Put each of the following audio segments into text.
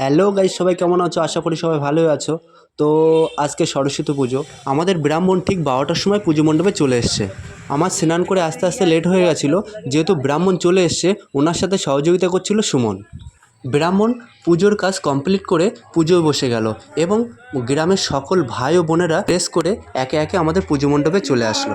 Hello guys সবাই কেমন আছো? আশা করি সবাই ভালোই আছো। তো আজকে সরস্বতী পুজো। আমাদের ব্রাহ্মণ ঠিক বারোটার সময় পুজো মণ্ডপে চলে এসছে। আমার স্নান করে আস্তে আস্তে লেট হয়ে গেছিল। যেহেতু ব্রাহ্মণ চলে এসছে, ওনার সাথে সহযোগিতা করছিল সুমন। ব্রাহ্মণ পুজোর কাজ কমপ্লিট করে পুজোয় বসে গেল এবং গ্রামের সকল ভাই ও বোনেরা ড্রেস করে একে একে আমাদের পুজো মণ্ডপে চলে আসলো।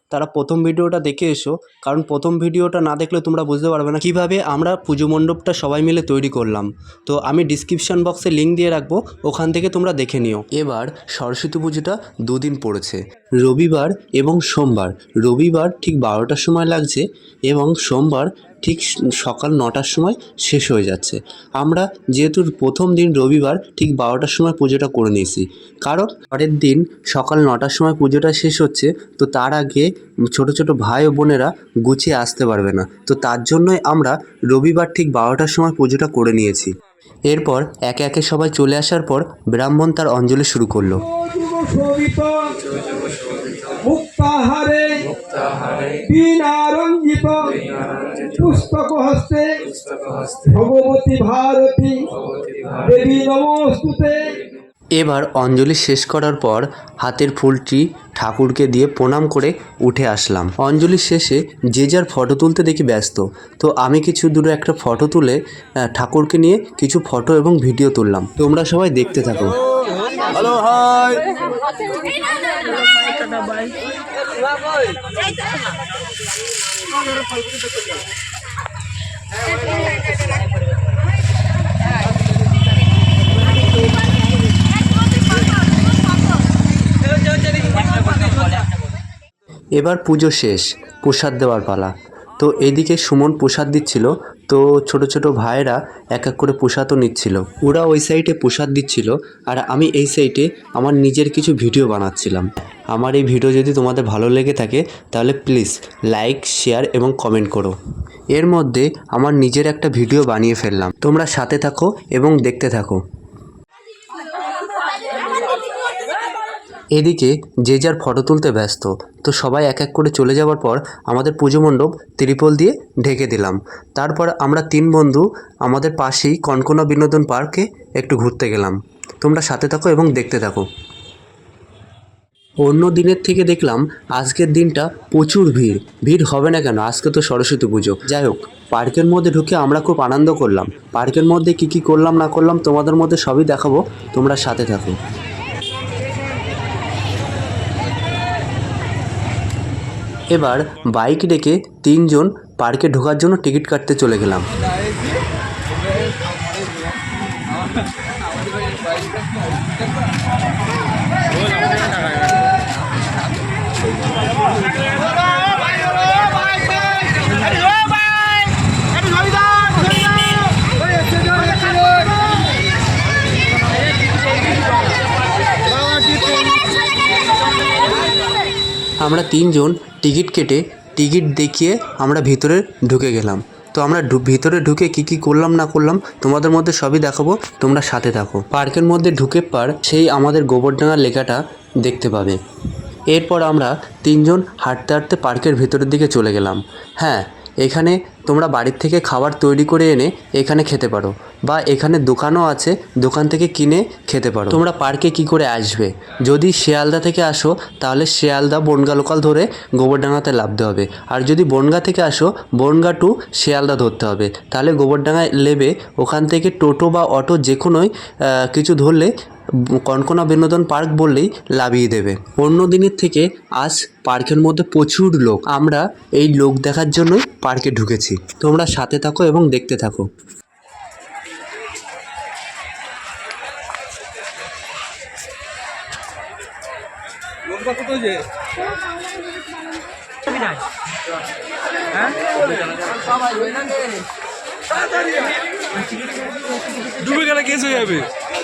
তারা প্রথম ভিডিওটা দেখে এসো। কারণ প্রথম ভিডিওটা না দেখলে তোমরা বুঝতে পারবে না কীভাবে আমরা পুজো মণ্ডপটা সবাই মিলে তৈরি করলাম। তো আমি ডিসক্রিপশান বক্সে লিঙ্ক দিয়ে রাখব, ওখান থেকে তোমরা দেখে নিও। এবার সরস্বতী পুজোটা দুদিন পড়েছে। রবিবার এবং সোমবার। রবিবার ঠিক বারোটার সময় লাগছে এবং সোমবার ঠিক সকাল নটার সময় শেষ হয়ে যাচ্ছে। আমরা যেহেতু প্রথম দিন রবিবার, ঠিক বারোটার সময় পুজোটা করে নিয়েছি। কারণ পরের দিন সকাল নটার সময় পুজোটা শেষ হচ্ছে, তো তার আগে ছোট ছোট ভাই ও বোনেরা গুছিয়ে আসতে পারবে না। তো তার জন্যই আমরা রবিবার ঠিক বারোটার সময় পুজোটা করে নিয়েছি। এরপর একে একে সবাই চলে আসার পর ব্রাহ্মণ তার অঞ্জলি শুরু করল। মুক্তাহারে পুস্তক হস্তে ভগবতী ভারতী দেবী নমস্তুতে এবার অঞ্জলি শেষ করার পর হাতের ফুলটি ঠাকুরকে দিয়ে প্রণাম করে উঠে আসলাম অঞ্জলি শেষে যে যার ফটো তুলতে দেখি ব্যস্ত তো আমি কিছু দূরে একটা ফটো তুলে ঠাকুরকে নিয়ে কিছু ফটো এবং ভিডিও তুললাম তোমরা সবাই দেখতে থাকো এবার পুজো শেষ, প্রসাদ দেওয়ার পালা। তো এদিকে সুমন প্রসাদ দিচ্ছিল, তো ছোট ছোট ভাইয়েরা এক এক করে প্রসাদও নিচ্ছিল। ওরা ওই সাইডে প্রসাদ দিচ্ছিল, আর আমি এই সাইডে আমার নিজের কিছু ভিডিও বানাচ্ছিলাম। আমার এই ভিডিও যদি তোমাদের ভালো লেগে থাকে, তাহলে প্লিজ লাইক শেয়ার এবং কমেন্ট করো। এর মধ্যে আমার নিজের একটা ভিডিও বানিয়ে ফেললাম। তোমরা সাথে থাকো এবং দেখতে থাকো। এদিকে যে যার ফটো তুলতে ব্যস্ত, তো সবাই এক এক করে চলে যাওয়ার পর আমাদের পুজো মণ্ডপ ত্রিপল দিয়ে ঢেকে দিলাম। তারপর আমরা তিন বন্ধু আমাদের পাশেই কনকনা বিনোদন পার্কে একটু ঘুরতে গেলাম। তোমরা সাথে থাকো এবং দেখতে থাকো। অন্য দিনের থেকে দেখলাম আজকের দিনটা প্রচুর ভিড়। ভিড় হবে না কেন? আজকে তো সরস্বতী পুজো। যাই হোক, পার্কের মধ্যে ঢুকে আমরা খুব আনন্দ করলাম। পার্কের মধ্যে কি কি করলাম, না করলাম তোমাদের মধ্যে সবই দেখাবো। তোমরা সাথে থাকো। এবার বাইক ডেকে তিনজন পার্কে ঢোকার জন্য টিকিট কাটতে চলে গেলাম। আমরা তিনজন টিকিট কেটে টিকিট দেখিয়ে আমরা ভিতরে ঢুকে গেলাম। তো আমরা ভিতরে ঢুকে কি কি করলাম না করলাম তোমাদের মধ্যে সবই দেখাবো, তোমরা সাথে থাকো। পার্কের মধ্যে ঢুকে পার সেই আমাদের গোবরডাঙ্গার লেখাটা দেখতে পাবে। এরপর আমরা তিনজন হাঁটতে হাঁটতে পার্কের ভিতরের দিকে চলে গেলাম। হ্যাঁ এখানে তোমরা বাড়ির থেকে খাবার তৈরি করে এনে এখানে খেতে পারো। বা এখানে দোকানও আছে, দোকান থেকে কিনে খেতে পারো। তোমরা পার্কে কি করে আসবে? যদি শিয়ালদা থেকে আসো, তাহলে শিয়ালদা বনগা লোকাল ধরে গোবরডাঙ্গাতে নামতে হবে। আর যদি বনগা থেকে আসো, বনগা টু শিয়ালদা ধরতে হবে। তাহলে গোবরডাঙ্গায় নেবে ওখান থেকে টোটো বা অটো যে কোনোই কিছু ধরলে কনকনা বিনোদন পার্ক বললেই লাভিয়ে দেবে। অন্য দিনের থেকে আজ পার্কের মধ্যে প্রচুর লোক। আমরা এই লোক দেখার জন্যই পার্কে ঢুকেছি। তোমরা সাথে থাকো এবং দেখতে থাকো। ডুবে গেলে কেস হয়ে যাবে।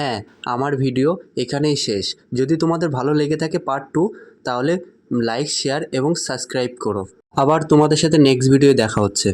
হ্যাঁ আমার ভিডিও এখানেই শেষ। যদি তোমাদের ভালো লেগে থাকে পার্ট টু তাহলে লাইক শেয়ার এবং সাবস্ক্রাইব করো। আবার তোমাদের সাথে নেক্সট ভিডিও দেখা হচ্ছে।